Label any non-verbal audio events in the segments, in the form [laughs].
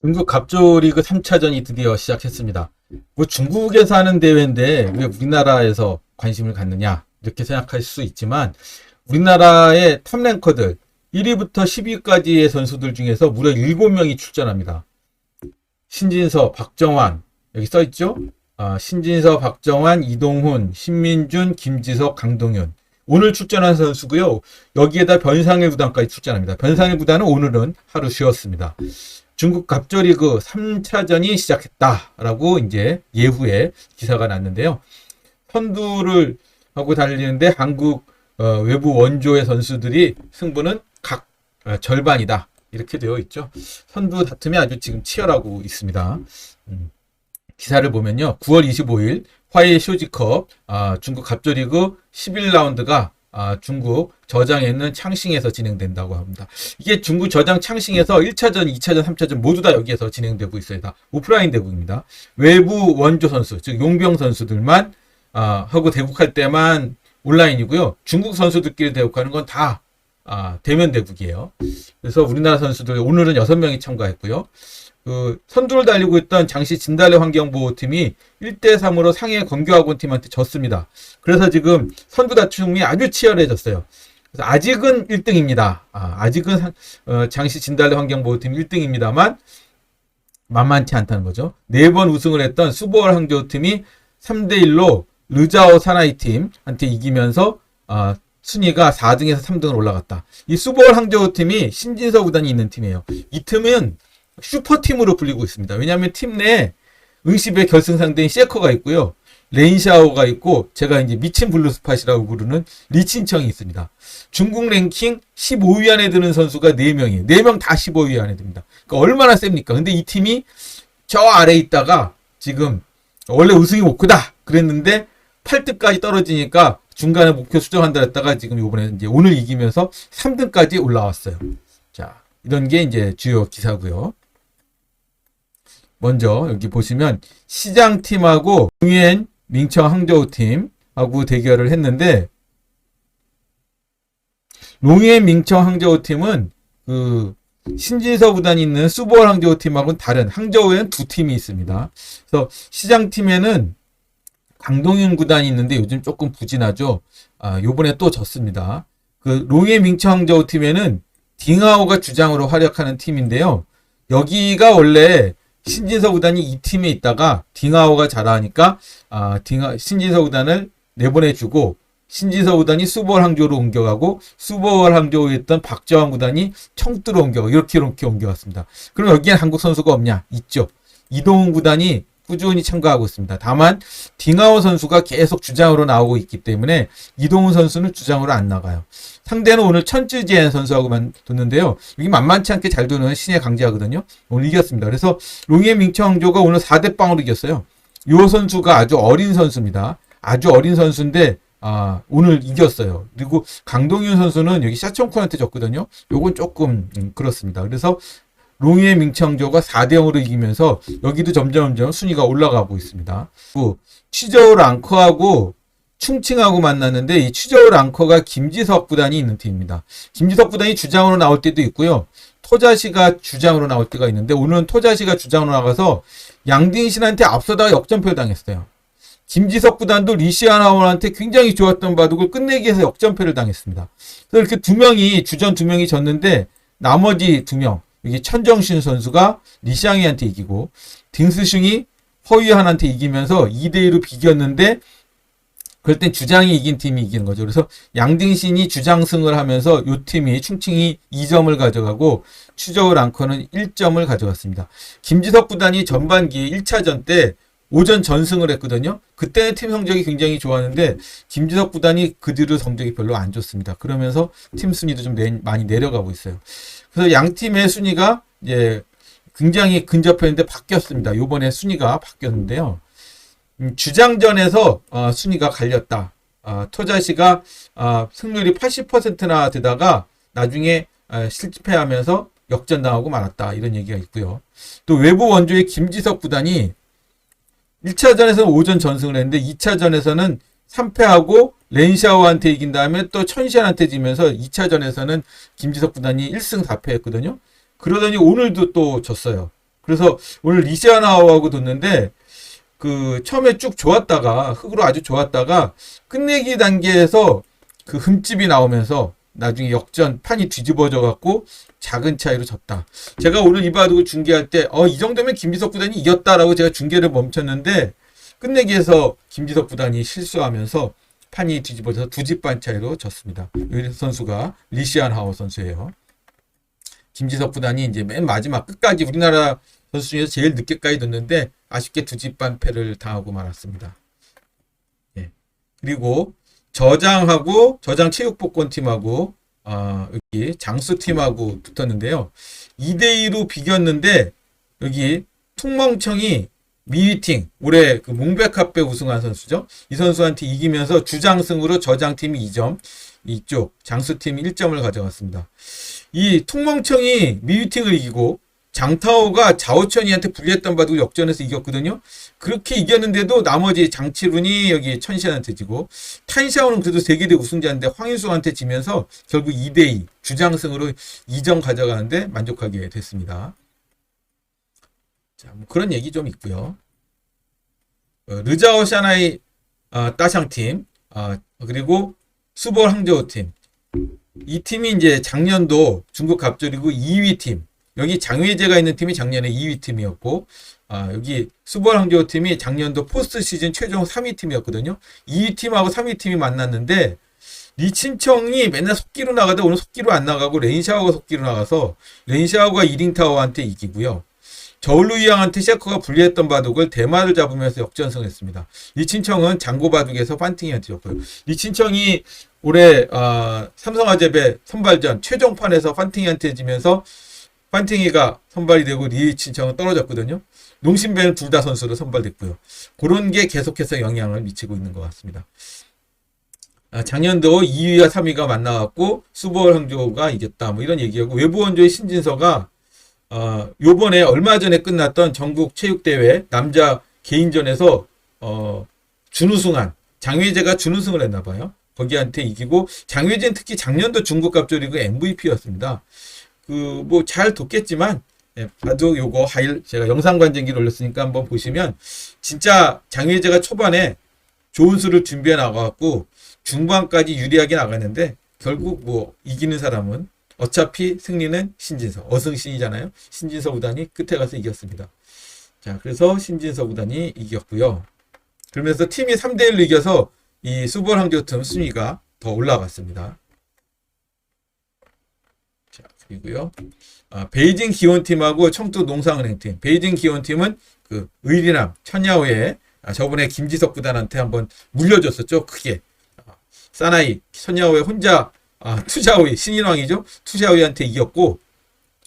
중국 갑조리그 3차전이 드디어 시작했습니다. 뭐 중국에서 하는 대회인데 왜 우리나라에서 관심을 갖느냐 이렇게 생각할 수 있지만 우리나라의 탑랭커들 1위부터 10위까지의 선수들 중에서 무려 7명이 출전합니다. 신진서, 박정환 여기 써 있죠? 아, 신진서, 박정환, 이동훈, 신민준, 김지석, 강동윤 오늘 출전한 선수고요. 여기에다 변상일 구단까지 출전합니다. 변상일 구단은 오늘은 하루 쉬었습니다. 중국 갑조리그 3차전이 시작했다라고 이제 예후에 기사가 났는데요. 선두를 하고 달리는데 한국 어, 외부 원조의 선수들이 승부는 각 어, 절반이다 이렇게 되어 있죠. 선두 다툼이 아주 지금 치열하고 있습니다. 음, 기사를 보면요, 9월 25일 화해 쇼지컵 아, 중국 갑조리그 11라운드가 아, 중국 저장에 있는 창싱에서 진행된다고 합니다. 이게 중국 저장 창싱에서 1차전, 2차전, 3차전 모두 다 여기에서 진행되고 있어요. 다 오프라인 대국입니다. 외부 원조 선수, 즉 용병 선수들만 아, 하고 대국할 때만 온라인이고요. 중국 선수들끼리 대국하는 건 다 아, 대면 대국이에요. 그래서 우리나라 선수들 오늘은 6명이 참가했고요. 그 선두를 달리고 있던 장시 진달래 환경보호팀이 1대 3으로 상해 검교학원 팀한테 졌습니다. 그래서 지금 선두 다툼이 아주 치열해졌어요. 그래서 아직은 1등입니다. 아, 직은 장시 진달래 환경보호팀 1등입니다만 만만치 않다는 거죠. 네 번 우승을 했던 수보월 항저우팀이 3대 1로 르자오 사나이 팀한테 이기면서 아, 순위가 4등에서 3등을 올라갔다. 이 수보월 항저우 팀이 신진서 구단이 있는 팀이에요. 이 팀은 슈퍼팀으로 불리고 있습니다. 왜냐하면 팀 내에 응시배 결승 상대인 셰커가 있고요. 레인샤오가 있고 제가 이제 미친 블루스팟이라고 부르는 리친청이 있습니다. 중국 랭킹 15위 안에 드는 선수가 4명이에요. 4명 다 15위 안에 듭니다. 그러니까 얼마나 셉니까? 근데 이 팀이 저 아래 있다가 지금 원래 우승이 목표다 그랬는데 8등까지 떨어지니까 중간에 목표 수정한다 했다가 지금 이번에 이제 오늘 이기면서 3등까지 올라왔어요. 자, 이런 게 이제 주요 기사고요. 먼저 여기 보시면 시장팀하고 중엔 민청 항저우 팀하고 대결을 했는데 롱엔 민청 항저우 팀은 그 신진서 구단이 있는 수보월 항저우 팀하고는 다른 항저우에는 두 팀이 있습니다. 그래서 시장팀에는 강동윤 구단이 있는데 요즘 조금 부진하죠. 아, 요번에 또 졌습니다. 그 롱의 민청 항저우 팀에는 딩하오가 주장으로 활약하는 팀인데요. 여기가 원래 신진서 구단이 이 팀에 있다가 딩하오가 잘하니까 아, 딩하, 신진서 구단을 내보내주고 신진서 구단이 수보월 항저우로 옮겨가고 수보월 항저우에 있던 박재환 구단이 청두로 옮겨가 이렇게 이렇게 옮겨갔습니다. 그럼 여기엔 한국 선수가 없냐? 있죠. 이동훈 구단이 꾸준히 참가하고 있습니다. 다만 딩하오 선수가 계속 주장으로 나오고 있기 때문에 이동훈 선수는 주장으로 안 나가요. 상대는 오늘 천쯔지엔 선수하고만 뒀는데요. 여기 만만치 않게 잘 두는 신의 강제하거든요. 오늘 이겼습니다. 그래서 롱의 민청조가 오늘 4대 0으로 이겼어요. 이 선수가 아주 어린 선수입니다. 아주 어린 선수인데 아, 오늘 이겼어요. 그리고 강동윤 선수는 여기 샤청쿤한테 졌거든요. 요건 조금 음, 그렇습니다. 그래서 롱의 민청조가 4대 0으로 이기면서 여기도 점점 점점 순위가 올라가고 있습니다. 그리고 취저울 앙커하고 충칭하고 만났는데 이 취저울 앙커가 김지석 구단이 있는 팀입니다. 김지석 구단이 주장으로 나올 때도 있고요. 토자시가 주장으로 나올 때가 있는데 오늘은 토자시가 주장으로 나가서 양딩신한테 앞서다가 역전표를 당했어요. 김지석 구단도 리시아나원한테 굉장히 좋았던 바둑을 끝내기 위해서 역전패를 당했습니다. 그래서 이렇게 두 명이 주전 두 명이 졌는데 나머지 두 명, 여기 천정신 선수가 리샹이한테 이기고 딩스슝이 허위한한테 이기면서 2대 2로 비겼는데 그럴 땐 주장이 이긴 팀이 이기는 거죠. 그래서 양딩신이 주장승을 하면서 요 팀이 충칭이 2점을 가져가고 추저울 앙커는 1점을 가져갔습니다. 김지석 구단이 전반기 1차전 때 오전 전승을 했거든요. 그때는 팀 성적이 굉장히 좋았는데 김지석 구단이 그 뒤로 성적이 별로 안 좋습니다. 그러면서 팀 순위도 좀 내- 많이 내려가고 있어요. 그래서 양 팀의 순위가 이제 굉장히 근접했는데 바뀌었습니다. 요번에 순위가 바뀌었는데요. 음, 주장전에서 어, 순위가 갈렸다. 어, 토자시가 어, 승률이 80%나 되다가 나중에 어, 실패하면서 역전당하고 말았다. 이런 얘기가 있고요. 또 외부 원조의 김지석 구단이 1차전에서는 오전 전승을 했는데 2차전에서는 3패하고 렌샤오한테 이긴 다음에 또 천시안한테 지면서 2차전에서는 김지석 구단이 1승 4패 했거든요. 그러더니 오늘도 또 졌어요. 그래서 오늘 리시아나하고 뒀는데 그 처음에 쭉 좋았다가 흙으로 아주 좋았다가 끝내기 단계에서 그 흠집이 나오면서 나중에 역전 판이 뒤집어져 갖고 작은 차이로 졌다. 제가 오늘 이 바둑을 중계할 때 어 이 정도면 김지석 구단이 이겼다라고 제가 중계를 멈췄는데 끝내기에서 김지석 구단이 실수하면서 판이 뒤집어져서 두 집 반 차이로 졌습니다. 이 선수가 리시안 하워 선수예요. 김지석 구단이 이제 맨 마지막 끝까지 우리나라 선수 중에서 제일 늦게까지 뒀는데 아쉽게 두 집 반 패를 당하고 말았습니다. 예. 그리고 저장하고 저장 체육복권 팀하고 아, 여기 장수 팀하고 붙었는데요. 2대 2로 비겼는데 여기 퉁멍청이 미위팅 올해 그 몽백합배 우승한 선수죠. 이 선수한테 이기면서 주장승으로 저장팀이 2점, 이쪽 장수팀이 1점을 가져갔습니다. 이 퉁멍청이 미위팅을 이기고 장타오가 자오천이한테 불리했던 바둑 역전해서 이겼거든요. 그렇게 이겼는데도 나머지 장치룬이 여기 천시한테 지고 탄샤오는 그래도 세계대 우승자인데 황인수한테 지면서 결국 2대2 주장승으로 2점 가져가는데 만족하게 됐습니다. 자, 뭐 그런 얘기 좀 있고요. 어, 르자오 샤나이 아, 따샹팀 아, 그리고 수볼 항저우 팀. 이 팀이 이제 작년도 중국 갑절이고 2위 팀. 여기 장외제가 있는 팀이 작년에 2위 팀이었고 아, 여기 수볼 항저우 팀이 작년도 포스트 시즌 최종 3위 팀이었거든요. 2위 팀하고 3위 팀이 만났는데 리친청이 맨날 속기로 나가다 오늘 속기로 안 나가고 레인샤오가 속기로 나가서 레인샤오가 이링타오한테 이기고요. 저울루이양한테 셰커가 불리했던 바둑을 대마를 잡으면서 역전승했습니다. 리친청은 장고 바둑에서 판팅이한테 졌고요. 리친청이 올해 어, 삼성화재배 선발전 최종판에서 판팅이한테 지면서 판팅이가 선발이 되고 리친청은 떨어졌거든요. 농심배는 둘 다 선수로 선발됐고요. 그런 게 계속해서 영향을 미치고 있는 것 같습니다. 아, 작년도 2위와 3위가 만나갖고 수보월 항조가 이겼다. 뭐 이런 얘기하고 외부 원조의 신진서가 어, 요번에 얼마 전에 끝났던 전국 체육대회 남자 개인전에서 어, 준우승한 장외재가 준우승을 했나 봐요. 거기한테 이기고 장외재는 특히 작년도 중국 갑조리그 MVP였습니다. 그 뭐잘 뒀겠지만 예, 봐도 요거 하일 제가 영상 관전기를 올렸으니까 한번 보시면 진짜 장외재가 초반에 좋은 수를 준비해 나가갖고 중반까지 유리하게 나갔는데 결국 뭐 이기는 사람은 어차피 승리는 신진서 어승신이잖아요. 신진서 구단이 끝에 가서 이겼습니다. 자 그래서 신진서 구단이 이겼고요. 그러면서 팀이 3대 1로 이겨서 이 수벌 항저팀 순위가 더 올라갔습니다. 자 그리고요. 아, 베이징 기원팀하고 청도 농상은행팀. 베이징 기원팀은 그 의리남 천야오의 아, 저번에 김지석 구단한테 한번 물려줬었죠. 크게. 아, 사나이 천야오의 혼자 아, 투자오이 신인왕이죠. 투자오이한테 이겼고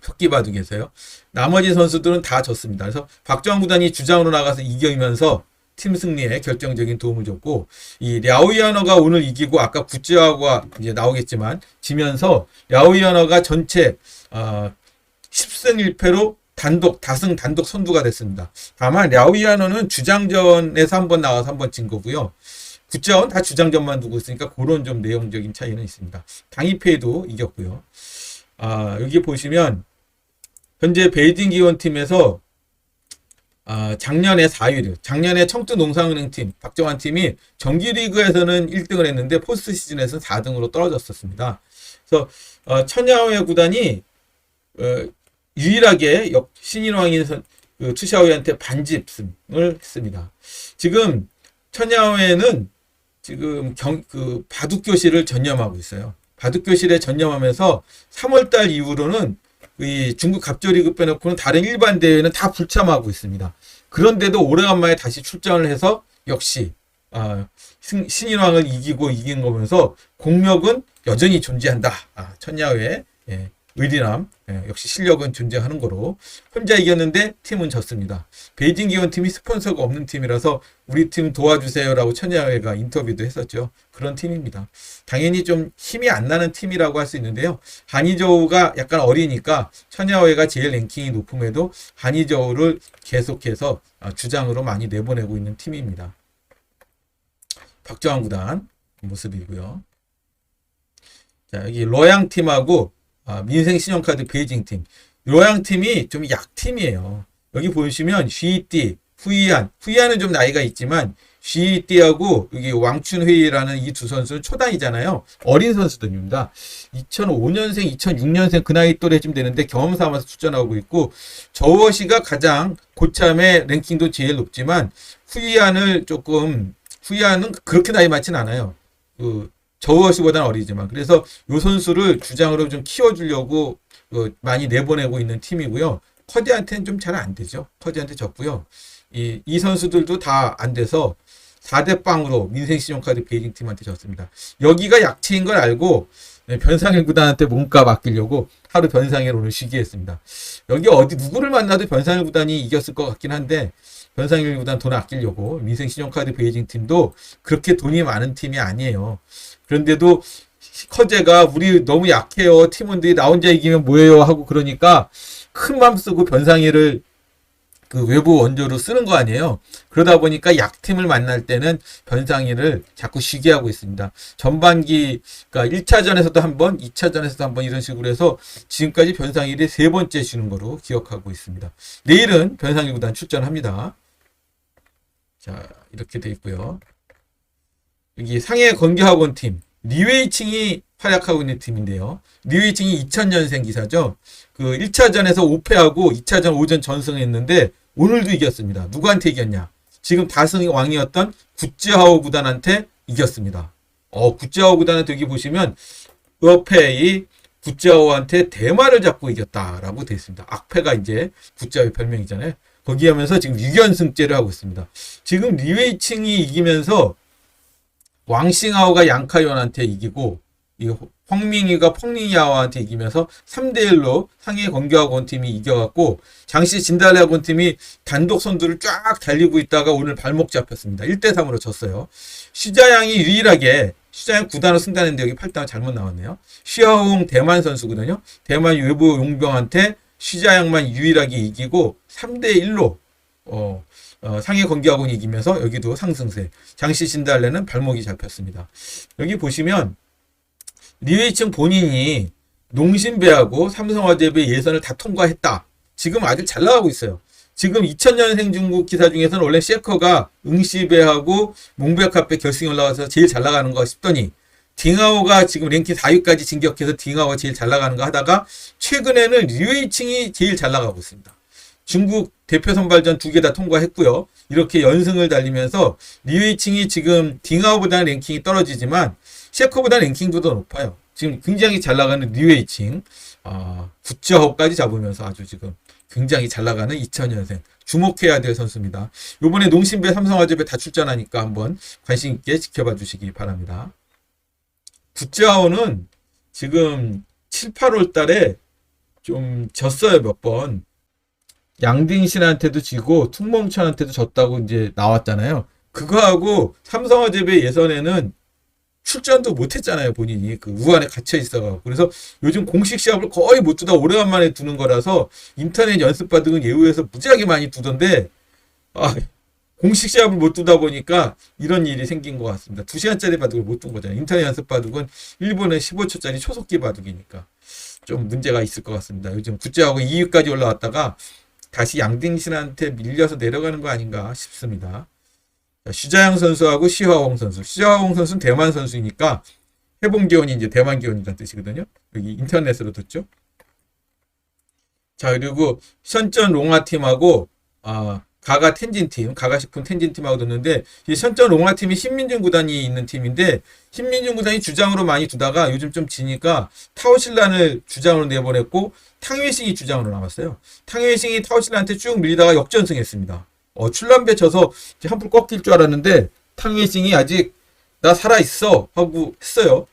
흑기바둑에서요. 나머지 선수들은 다 졌습니다. 그래서 박정환 구단이 주장으로 나가서 이기면서 팀 승리에 결정적인 도움을 줬고 이 랴오이아너가 오늘 이기고 아까 구찌아가 이제 나오겠지만 지면서 랴오이아너가 전체 어, 10승 1패로 단독 다승 단독 선두가 됐습니다. 다만 랴오이아너는 주장전에서 한번 나와서 한번 진 거고요. 구자원 다 주장전만 두고 있으니까 그런 좀 내용적인 차이는 있습니다. 당이페이도 이겼고요. 아, 여기 보시면 현재 베이징 기원팀에서 아, 작년에 4위를, 작년에 청주 농상은행 팀, 박정환 팀이 정기리그에서는 1등을 했는데 포스트 시즌에서는 4등으로 떨어졌었습니다. 그래서 어, 천야오의 구단이 어, 유일하게 역, 신인왕인 선, 그 투샤오이한테 반집승을 했습니다. 지금 천야오에는 지금 경, 그 바둑 교실을 전념하고 있어요. 바둑 교실에 전념하면서 3월달 이후로는 이 중국 갑조리그 빼놓고는 다른 일반 대회는 다 불참하고 있습니다. 그런데도 오래간만에 다시 출전을 해서 역시 아, 신, 신인왕을 이기고 이긴 거면서 공력은 여전히 존재한다. 아, 천야의 예, 의리남 예, 역시 실력은 존재하는 거로 혼자 이겼는데 팀은 졌습니다. 베이징 기원팀이 스폰서가 없는 팀이라서 우리 팀 도와주세요라고 천야회가 인터뷰도 했었죠. 그런 팀입니다. 당연히 좀 힘이 안 나는 팀이라고 할 수 있는데요. 한이저우가 약간 어리니까 천야회가 제일 랭킹이 높음에도 한이저우를 계속해서 아, 주장으로 많이 내보내고 있는 팀입니다. 박정환 구단 모습이고요. 자 여기 로양 팀하고 아, 민생 신용카드 베이징 팀. 로양 팀이 좀 약팀이에요. 여기 보시면 쥐띠, 후이안, 후이안은 좀 나이가 있지만 쥐띠하고 여기 왕춘회이라는 이 두 선수는 초단이잖아요. 어린 선수들입니다. 2005년생, 2006년생 그 나이 또래쯤 되는데 경험 삼아서 출전하고 있고 저워시가 가장 고참의 랭킹도 제일 높지만 후이안을 조금 후이안은 그렇게 나이 많진 않아요. 그 저워시보다는 어리지만 그래서 요 선수를 주장으로 좀 키워주려고 어, 많이 내보내고 있는 팀이고요. 커디한테는 좀 잘 안 되죠. 커디한테 졌고요. 이, 이 선수들도 다 안 돼서 4대 빵으로 민생신용카드 베이징 팀한테 졌습니다. 여기가 약체인 걸 알고 네, 변상일 구단한테 몸값 아끼려고 하루 변상일 오늘 쉬기했습니다. 여기 어디 누구를 만나도 변상일 구단이 이겼을 것 같긴 한데 변상일 구단 돈 아끼려고 민생 신용카드 베이징 팀도 그렇게 돈이 많은 팀이 아니에요. 그런데도 커제가 우리 너무 약해요. 팀원들이 나 혼자 이기면 뭐예요 하고 그러니까 큰 맘 쓰고 변상일을 그 외부 원조로 쓰는 거 아니에요. 그러다 보니까 약팀을 만날 때는 변상일을 자꾸 쉬게 하고 있습니다. 전반기, 그러니까 1차전에서도 한 번, 2차전에서도 한번 이런 식으로 해서 지금까지 변상일이 세 번째 쉬는 거로 기억하고 있습니다. 내일은 변상일 구단 출전합니다. 자, 이렇게 돼 있고요. 여기 상해 건기학원 팀, 리웨이칭이 활약하고 있는 팀인데요. 리웨이칭이 2000년생 기사죠. 그 1차전에서 5패하고 2차전 5전 전승했는데 오늘도 이겼습니다. 누구한테 이겼냐? 지금 다승 왕이었던 구찌하오 구단한테 이겼습니다. 어, 구찌하오 구단한테 여기 보시면 옆에 구찌하오한테 대마를 잡고 이겼다라고 되어 있습니다. 악패가 이제 구찌하오의 별명이잖아요. 거기 하면서 지금 6연승째를 하고 있습니다. 지금 리웨이칭이 이기면서 왕싱하오가 양카이온한테 이기고 이 황밍이가 펑링야오한테 이기면서 3대1로 상해 건교학원 팀이 이겨갖고 장시 진달래학원 팀이 단독 선두를 쫙 달리고 있다가 오늘 발목 잡혔습니다. 1대3으로 졌어요. 시자양이 유일하게 시자양 9단으로 승단했는데 여기 8단 잘못 나왔네요. 시아홍 대만 선수거든요. 대만 외부 용병한테 시자양만 유일하게 이기고 3대 1로 어, 어, 상해 건기학원이 이기면서 여기도 상승세. 장시 진달래는 발목이 잡혔습니다. 여기 보시면 리웨이층 본인이 농심배하고 삼성화재배 예선을 다 통과했다. 지금 아주 잘 나가고 있어요. 지금 2000년생 중국 기사 중에서는 원래 셰커가 응시배하고 몽베카페 결승에 올라가서 제일 잘 나가는 거 싶더니 딩하오가 지금 랭킹 4위까지 진격해서 딩하오가 제일 잘 나가는 거 하다가 최근에는 리웨이칭이 제일 잘 나가고 있습니다. 중국 대표 선발전 두 개 다 통과했고요. 이렇게 연승을 달리면서 리웨이칭이 지금 딩하오보다는 랭킹이 떨어지지만 셰커보다 랭킹도 더 높아요. 지금 굉장히 잘 나가는 리웨이칭, 어, 구자호까지 잡으면서 아주 지금 굉장히 잘 나가는 2000년생. 주목해야 될 선수입니다. 요번에 농심배 삼성화재배 다 출전하니까 한번 관심 있게 지켜봐 주시기 바랍니다. 구자호는 지금 7, 8월 달에 좀 졌어요, 몇 번. 양딩신한테도 지고 퉁멍천한테도 졌다고 이제 나왔잖아요. 그거하고 삼성화재배 예선에는 출전도 못했잖아요 본인이 그 우한에 갇혀 있어가지고 그래서 요즘 공식 시합을 거의 못 두다 오래간만에 두는 거라서 인터넷 연습 바둑은 예우에서 무지하게 많이 두던데 아 공식 시합을 못 두다 보니까 이런 일이 생긴 것 같습니다. 2시간짜리 바둑을 못 둔 거잖아요. 인터넷 연습 바둑은 일본의 15초짜리 초속기 바둑이니까 좀 문제가 있을 것 같습니다. 요즘 국제하고 2위까지 올라왔다가 다시 양딩신한테 밀려서 내려가는 거 아닌가 싶습니다. 시자양 선수하고 시화홍 선수. 시화홍 선수는 대만 선수이니까 해본 기원이 이제 대만 기원이라는 뜻이거든요. 여기 인터넷으로 듣죠. 자 그리고 션전 롱아 팀하고 아 가가 텐진 팀, 가가 식품 텐진 팀하고 듣는데 이 션전 롱아 팀이 신민준 구단이 있는 팀인데 신민준 구단이 주장으로 많이 두다가 요즘 좀 지니까 타오실란을 주장으로 내보냈고 탕웨싱이 주장으로 나왔어요. 탕웨싱이 타오실란한테 쭉 밀다가 역전승했습니다. 어, 출란배 쳐서 한풀 꺾일 줄 알았는데 탕웨싱이 아직 나 살아있어 하고 했어요.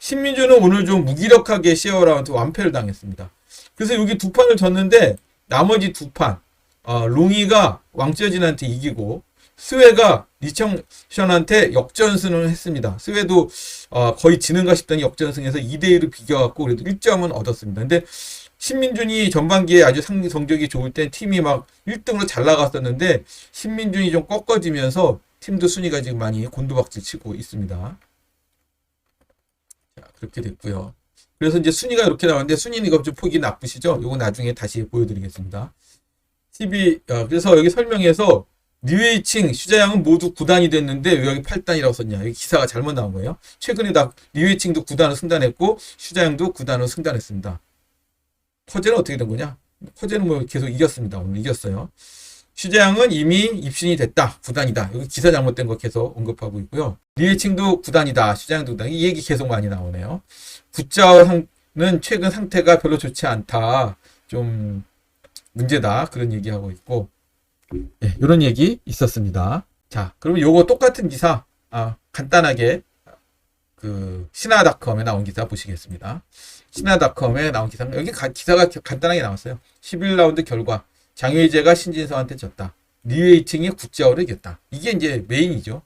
신민주는 오늘 좀 무기력하게 시어라한테 완패를 당했습니다. 그래서 여기 두 판을 졌는데 나머지 두 판, 어, 롱이가 왕쩌진한테 이기고 스웨가 리청션한테 역전승을 했습니다. 스웨도 어, 거의 지는가 싶더니 역전승해서 2대1로 비겨갖고 그래도 1점은 얻었습니다. 근데 신민준이 전반기에 아주 상 성적이 좋을 때 팀이 막 1등으로 잘 나갔었는데 신민준이 좀 꺾어지면서 팀도 순위가 지금 많이 곤두박질 치고 있습니다. 자, 그렇게 됐고요. 그래서 이제 순위가 이렇게 나왔는데 순위는 이거 좀 폭이 나쁘시죠? 이거 나중에 다시 보여드리겠습니다. 12, 아, 그래서 여기 설명에서 리웨이칭, 슈자양은 모두 9단이 됐는데 왜 여기 8단이라고 썼냐. 여기 기사가 잘못 나온 거예요. 최근에 다 리웨이칭도 9단으로 승단했고 슈자양도 9단으로 승단했습니다. 커제는 어떻게 된 거냐? 커제는 뭐 계속 이겼습니다. 오늘 이겼어요. 슈자양은 이미 입신이 됐다. 9단이다. 여기 기사 잘못된 거 계속 언급하고 있고요. 리웨이칭도 9단이다. 슈자양도 9단. 이 얘기 계속 많이 나오네요. 굿자오는 최근 상태가 별로 좋지 않다. 좀 문제다. 그런 얘기하고 있고. 예, 이런 얘기 있었습니다. 자, 그러면 요거 똑같은 기사, 아, 간단하게, 그, 신화닷컴에 나온 기사 보시겠습니다. 신화닷컴에 나온 기사, 여기 가- 기사가 겨- 간단하게 나왔어요. 11라운드 결과, 장외재가 신진서한테 졌다. 리웨이팅이 굿자오를 이겼다. 이게 이제 메인이죠.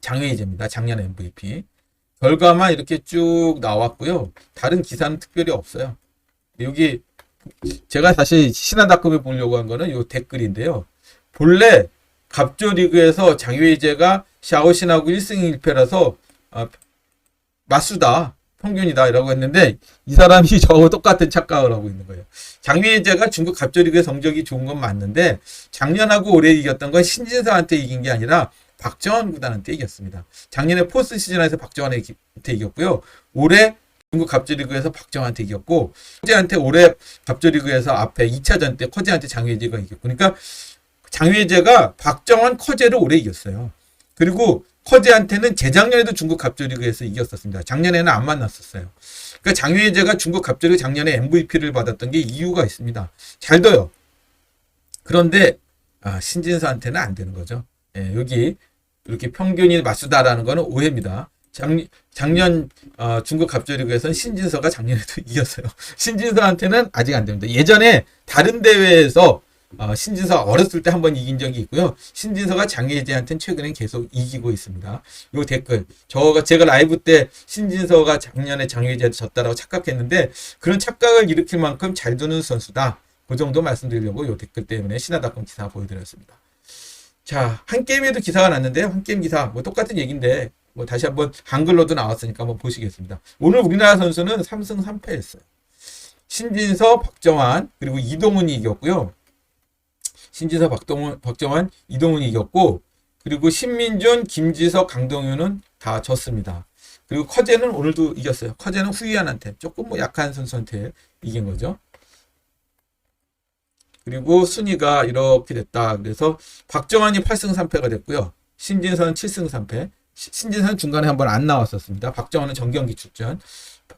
장외재입니다. 작년 MVP. 결과만 이렇게 쭉 나왔고요. 다른 기사는 특별히 없어요. 여기 제가 사실 신한닷컴에 보려고 한 거는 요 댓글인데요. 본래 갑조 리그에서 장외재가 샤오신하고 1승 1패라서 아, 마수다 평균이다라고 했는데 이 사람이 [laughs] 저하고 똑같은 착각을 하고 있는 거예요. 장외재가 중국 갑조 리그의 성적이 좋은 건 맞는데 작년하고 올해 이겼던 건 신진서한테 이긴 게 아니라 박정환 구단한테 이겼습니다. 작년에 포스트 시즌에서 박정환한테 이겼고요. 올해 중국 갑조리그에서 박정환한테 이겼고 커제한테 올해 갑조리그에서 앞에 2차전 때 커제한테 장외재가 이겼고 그러니까 장외재가 박정환 커제를 올해 이겼어요. 그리고 커제한테는 재작년에도 중국 갑조리그에서 이겼었습니다. 작년에는 안 만났었어요. 그러니까 장외재가 중국 갑조리그 작년에 MVP를 받았던 게 이유가 있습니다. 잘 둬요. 그런데 아, 신진서한테는 안 되는 거죠. 예, 여기 이렇게 평균이 맞수다라는 거는 오해입니다. 작, 작년 어, 중국 갑조리그에서는 신진서가 작년에도 [laughs] 이겼어요. 신진서한테는 아직 안 됩니다. 예전에 다른 대회에서 어, 신진서가 어렸을 때 한 번 이긴 적이 있고요. 신진서가 장예재한테는 최근에 계속 이기고 있습니다. 요 댓글 저가 제가 라이브 때 신진서가 작년에 장예재한테 졌다라고 착각했는데 그런 착각을 일으킬 만큼 잘 두는 선수다. 그 정도 말씀드리려고 요 댓글 때문에 신하닷컴 기사 보여드렸습니다. 자, 한 게임에도 기사가 났는데요. 한 게임 기사 뭐 똑같은 얘기인데 뭐 다시 한번 한글로도 나왔으니까 한번 보시겠습니다. 오늘 우리나라 선수는 3승 3패했어요. 신진서, 박정환 그리고 이동훈이 이겼고요. 신진서, 박동훈, 박정환, 이동훈이 이겼고 그리고 신민준, 김지석, 강동윤은 다 졌습니다. 그리고 커제는 오늘도 이겼어요. 커제는 후이안한테 조금 뭐 약한 선수한테 이긴 거죠. 그리고 순위가 이렇게 됐다. 그래서 박정환이 8승 3패가 됐고요. 신진서는 7승 3패. 시- 신진서는 중간에 한 번 안 나왔었습니다. 박정환은 정경기 출전.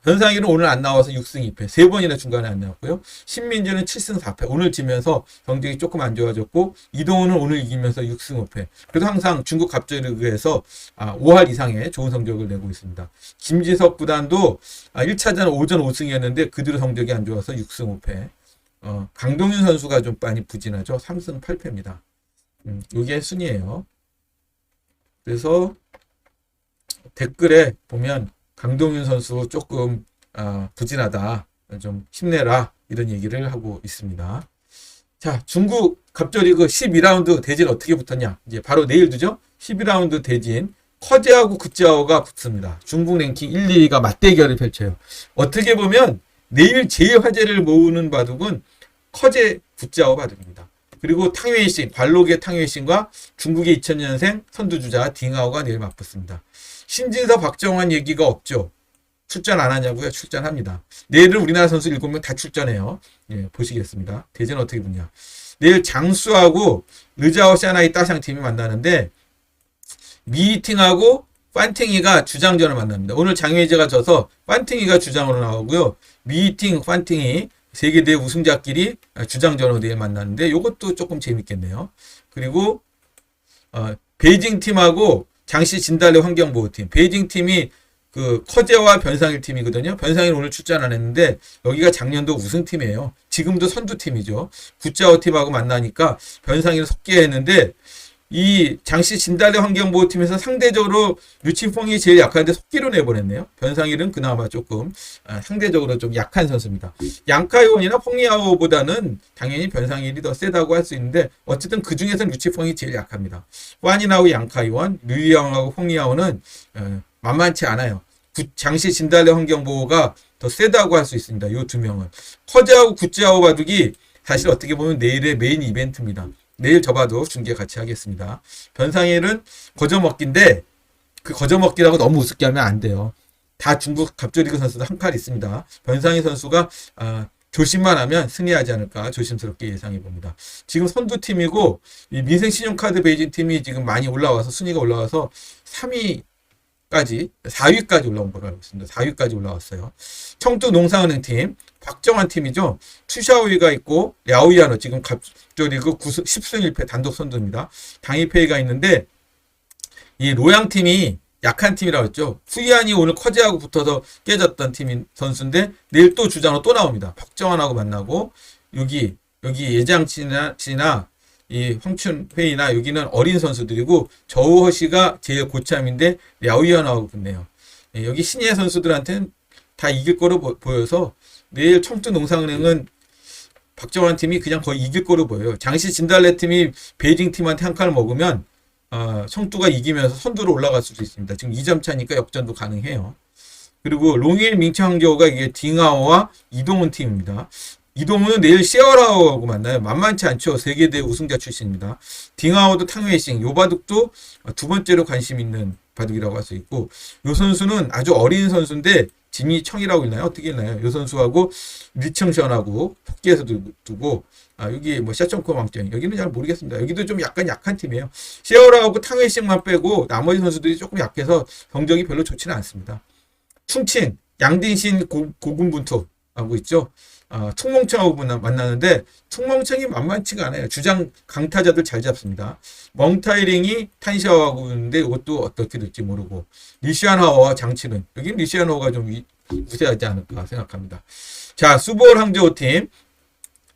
변상일은 오늘 안 나와서 6승 2패. 세 번이나 중간에 안 나왔고요. 신민주는 7승 4패. 오늘 지면서 경쟁이 조금 안 좋아졌고 이동훈은 오늘 이기면서 6승 5패. 그래도 항상 중국 갑조리그에서 아, 5할 이상의 좋은 성적을 내고 있습니다. 김지석 구단도 아, 1차전 5전 5승이었는데 그대로 성적이 안 좋아서 6승 5패. 어, 강동윤 선수가 좀 많이 부진하죠. 3승 8패입니다. 음, 이게 순위예요. 그래서 댓글에 보면 강동윤 선수 조금 아, 부진하다. 좀 힘내라. 이런 얘기를 하고 있습니다. 자, 중국 갑조리그 12라운드 대진 어떻게 붙었냐? 이제 바로 내일도죠. 12라운드 대진 커제하고 굿자오가 붙습니다. 중국 랭킹 1, 2위가 맞대결을 펼쳐요. 어떻게 보면 내일 제일 화제를 모으는 바둑은 커제 굿자오 바둑입니다. 그리고 탕웨이신, 발록의 탕웨이신과 중국의 2000년생 선두주자 딩하오가 내일 맞붙습니다. 신진서, 박정환 얘기가 없죠. 출전 안 하냐고요? 출전합니다. 내일은 우리나라 선수 7명 다 출전해요. 예, 보시겠습니다. 대전 어떻게 붙냐. 내일 장수하고 르자오 샤나이 따샹 팀이 만나는데 미팅하고 판팅이가 주장전을 만납니다. 오늘 장혜재가 져서 판팅이가 주장으로 나오고요. 미팅, 판팅이 세계대회 우승자끼리 주장전으로 내일 만나는데 이것도 조금 재밌겠네요. 그리고 어, 베이징 팀하고 장시 진달래 환경보호팀. 베이징 팀이 그 커제와 변상일 팀이거든요. 변상일 오늘 출전 안 했는데 여기가 작년도 우승팀이에요. 지금도 선두팀이죠. 굿자오 팀하고 만나니까 변상일 속게 했는데 이 장시 진달래 환경보호팀에서 상대적으로 류치펑이 제일 약한데 속기로 내보냈네요. 변상일은 그나마 조금 아, 상대적으로 좀 약한 선수입니다. 양카이원이나 펑리아오보다는 당연히 변상일이 더 세다고 할 수 있는데 어쨌든 그 중에서는 류치펑이 제일 약합니다. 환이나우 양카이원, 류이영하고 펑리아오는 어, 만만치 않아요. 구- 장시 진달래 환경보호가 더 세다고 할 수 있습니다. 이 두 명은 커제하고 굿즈하고 바둑이 사실 어떻게 보면 내일의 메인 이벤트입니다. 내일 접어도 중계 같이 하겠습니다. 변상일은 거저먹기인데 그 거저먹기라고 너무 우습게 하면 안 돼요. 다 중국 갑조리그 선수도 한칼 있습니다. 변상희 선수가 아, 조심만 하면 승리하지 않을까 조심스럽게 예상해 봅니다. 지금 선두 팀이고 이 민생 신용카드 베이징 팀이 지금 많이 올라와서 순위가 올라와서 3위까지 4위까지 올라온 걸로 알고 있습니다. 4위까지 올라왔어요. 청주 농상은행 팀 박정환 팀이죠. 추샤오이가 있고 랴오이아노 지금 갑조리그 9승, 10승 1패 단독 선두입니다. 당일패가 있는데 이 로양 팀이 약한 팀이라고 했죠. 후이안이 오늘 커제하고 붙어서 깨졌던 팀인 선수인데 내일 또 주장으로 또 나옵니다. 박정환하고 만나고 여기 여기 예장치나 치나 이 황춘회이나 여기는 어린 선수들이고 저우허시가 제일 고참인데 랴오이안하고 붙네요. 예, 여기 신예 선수들한테는 다 이길 거로 보, 보여서 내일 청주 농상은행은 박정환 팀이 그냥 거의 이길 거로 보여요. 장시 진달래 팀이 베이징 팀한테 한 칸을 먹으면 어, 청두가 이기면서 선두로 올라갈 수도 있습니다. 지금 2점 차니까 역전도 가능해요. 그리고 롱일 민창교가 이게 딩하오와 이동훈 팀입니다. 이동훈은 내일 시어라오하고 만나요. 만만치 않죠. 세계대 우승자 출신입니다. 딩하오도 탕웨이싱, 요 바둑도 두 번째로 관심 있는 바둑이라고 할 수 있고 요 선수는 아주 어린 선수인데 진이 청이라고 있나요? 어떻게 있나요? 요 선수하고 리청션하고 토끼에서 두고 아 여기 뭐 샤청코 왕정 여기는 잘 모르겠습니다. 여기도 좀 약간 약한 팀이에요. 시어라하고 탕웨이싱만 빼고 나머지 선수들이 조금 약해서 경적이 별로 좋지는 않습니다. 충칭 양딘신 고, 고군분투 하고 있죠. 아, 퉁멍청하고 만나는데 퉁멍청이 만만치가 않아요. 주장 강타자들 잘 잡습니다. 멍타이링이 탄샤오하고 있는데 이것도 어떻게 될지 모르고 리시안하오와 장치는 여기는 리시안하오가 좀 위, 우세하지 않을까 생각합니다. 자 수보월 항저우 팀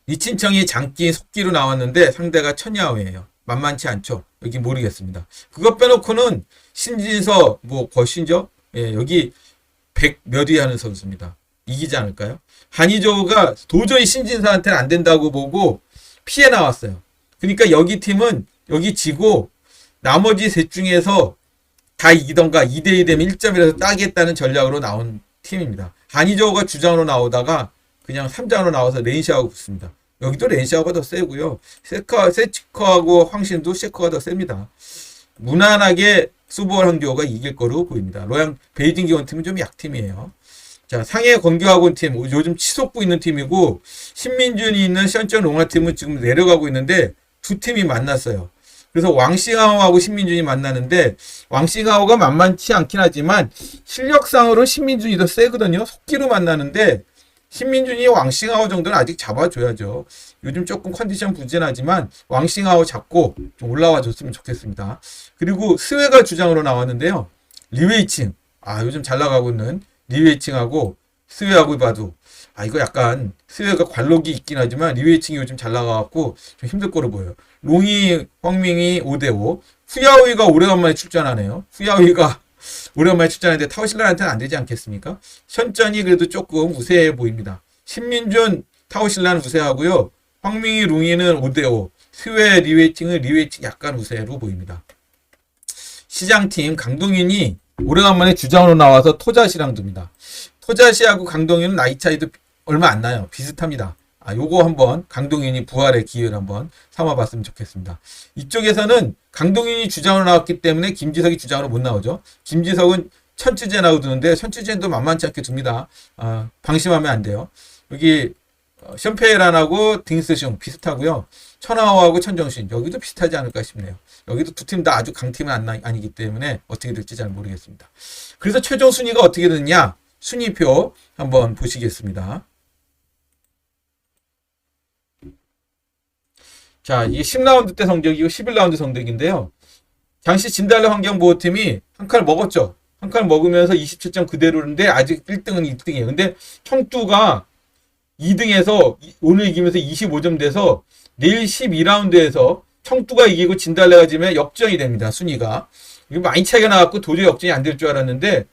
이친청이 장기 속기로 나왔는데 상대가 천야오예요. 만만치 않죠. 여기 모르겠습니다. 그것 빼놓고는 신진서 뭐 거신죠. 예, 여기 100 몇위 하는 선수입니다. 이기지 않을까요? 한이조우가 도저히 신진서한테는 안 된다고 보고 피해 나왔어요. 그러니까 여기 팀은 여기 지고 나머지 셋 중에서 다 이기던가 2대2 되면 1점이라서 따겠다는 전략으로 나온 팀입니다. 한이조우가 주장으로 나오다가 그냥 3장으로 나와서 레인샤하고 붙습니다. 여기도 레인샤가 더 세고요. 세커, 세치커하고 황신도 셰커가 더 셉니다. 무난하게 수보월 황교가 이길 거로 보입니다. 로양 베이징 기원 팀은 좀 약팀이에요. 자, 상해 건교학원 팀, 요즘 치솟고 있는 팀이고, 신민준이 있는 션전 롱아 팀은 지금 내려가고 있는데, 두 팀이 만났어요. 그래서 왕싱하오하고 신민준이 만나는데, 왕싱하오가 만만치 않긴 하지만, 실력상으로 신민준이 더 세거든요. 속기로 만나는데, 신민준이 왕싱하오 정도는 아직 잡아줘야죠. 요즘 조금 컨디션 부진하지만, 왕싱하오 잡고 좀 올라와 줬으면 좋겠습니다. 그리고 스웨가 주장으로 나왔는데요. 리웨이칭. 아, 요즘 잘 나가고 있는 리웨이칭하고 스웨하고 봐도 아 이거 약간 스웨가 관록이 있긴 하지만 리웨이칭이 요즘 잘 나가갖고 좀 힘들 거로 보여요. 롱이 황밍이 5대5 후야오이가 오래간만에 출전하네요. 후야오이가 [laughs] 오래간만에 출전하는데 타오실란한테는 안 되지 않겠습니까? 현전이 그래도 조금 우세해 보입니다. 신민준 타오실란 우세하고요. 황밍이 롱이는 5대5 스웨 리웨이팅은 리웨이팅 약간 우세로 보입니다. 시장팀 강동윤이 오래간만에 주장으로 나와서 토자시랑 둡니다. 토자시하고 강동윤은 나이 차이도 얼마 안 나요. 비슷합니다. 아, 요거 한번 강동윤이 부활의 기회를 한번 삼아봤으면 좋겠습니다. 이쪽에서는 강동윤이 주장으로 나왔기 때문에 김지석이 주장으로 못 나오죠. 김지석은 천추젠하고 두는데 천추젠도 만만치 않게 둡니다. 아, 방심하면 안 돼요. 여기 어, 션페이란하고 딩스숑 비슷하고요. 천하호하고 천정신 여기도 비슷하지 않을까 싶네요. 여기도 두 팀 다 아주 강팀은 안, 아니기 때문에 어떻게 될지 잘 모르겠습니다. 그래서 최종 순위가 어떻게 되느냐 순위표 한번 보시겠습니다. 자, 이게 10라운드 때 성적이고 11라운드 성적인데요. 장시 진달래 환경보호팀이 한칼 먹었죠. 한칼 먹으면서 27점 그대로인데 아직 1등은 1등이에요. 근데 청두가 2등에서 오늘 이기면서 25점 돼서 내일 12라운드에서 청두가 이기고 진달래가 지면 역전이 됩니다. 순위가. 이거 많이 차이가 나갖고 도저히 역전이 안 될 줄 알았는데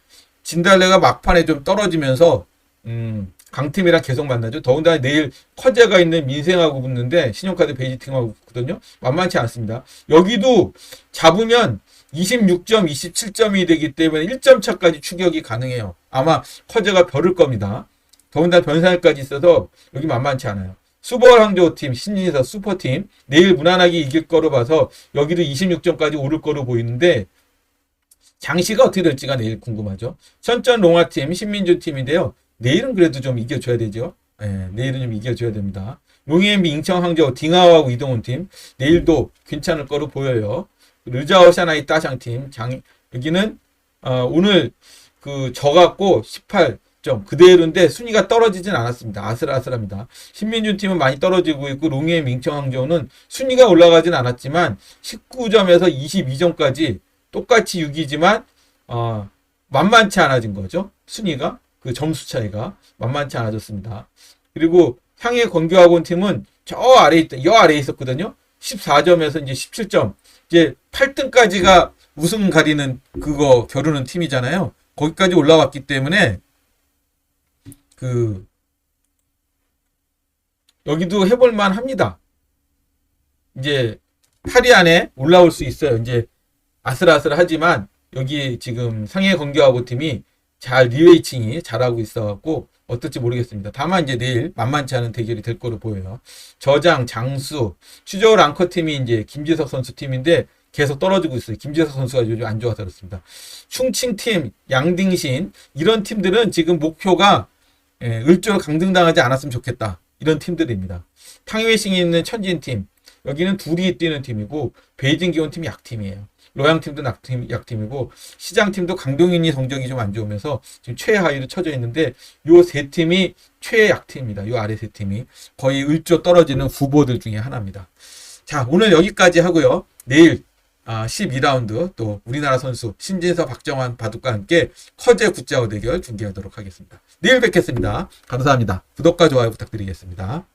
진달래가 막판에 좀 떨어지면서 음, 강팀이랑 계속 만나죠. 더군다나 내일 커제가 있는 민생하고 붙는데 신용카드 베이지팀하고 붙거든요. 만만치 않습니다. 여기도 잡으면 26점, 27점이 되기 때문에 1점 차까지 추격이 가능해요. 아마 커제가 벼를 겁니다. 더군다나 변상까지 있어서 여기 만만치 않아요. 수벌 항저우팀, 신진서 슈퍼팀 내일 무난하게 이길 거로 봐서 여기도 26점까지 오를 거로 보이는데 장시가 어떻게 될지가 내일 궁금하죠. 천전 롱아팀, 신민주 팀인데요. 내일은 그래도 좀 이겨줘야 되죠. 예, 내일은 좀 이겨줘야 됩니다. 롱이엠비 인천 항저우 딩하오하고 이동훈 팀 내일도 괜찮을 거로 보여요. 르자오 샤나이 따샹 팀 장, 여기는 어, 오늘 그 저갖고 18 점 그대로인데 순위가 떨어지진 않았습니다. 아슬아슬합니다. 신민준 팀은 많이 떨어지고 있고 롱이엠 인천 항저우는 순위가 올라가진 않았지만 19점에서 22점까지 똑같이 6이지만 어, 만만치 않아진 거죠. 순위가 그 점수 차이가 만만치 않아졌습니다. 그리고 향해 건교학원 팀은 저 아래 있, 여 아래에 있었거든요. 14점에서 이제 17점. 이제 8등까지가 우승 가리는 그거 겨루는 팀이잖아요. 거기까지 올라왔기 때문에 그 여기도 해볼만 합니다. 이제 8위 안에 올라올 수 있어요. 이제 아슬아슬하지만 여기 지금 상해 건교하고 팀이 잘 리웨이칭이 잘하고 있어갖고 어떨지 모르겠습니다. 다만 이제 내일 만만치 않은 대결이 될 거로 보여요. 저장, 장수, 추저울 랑커 팀이 이제 김지석 선수 팀인데 계속 떨어지고 있어요. 김지석 선수가 요즘 안 좋아서 그렇습니다. 충칭 팀, 양딩신 이런 팀들은 지금 목표가 예, 을조로 강등당하지 않았으면 좋겠다. 이런 팀들입니다. 탕웨이싱에 있는 천진 팀 여기는 둘이 뛰는 팀이고 베이징 기온 팀이 약팀이에요. 로양 팀도 약팀, 약팀이고 시장 팀도 강동윤이 성적이 좀 안 좋으면서 지금 최하위로 쳐져 있는데 요 세 팀이 최약팀입니다. 요 아래 세 팀이 거의 을조 떨어지는 후보들 중에 하나입니다. 자 오늘 여기까지 하고요. 내일 아, 12라운드 또 우리나라 선수 신진서 박정환 바둑과 함께 커제 굿자오 대결 중계하도록 하겠습니다. 내일 뵙겠습니다. 감사합니다. 구독과 좋아요 부탁드리겠습니다.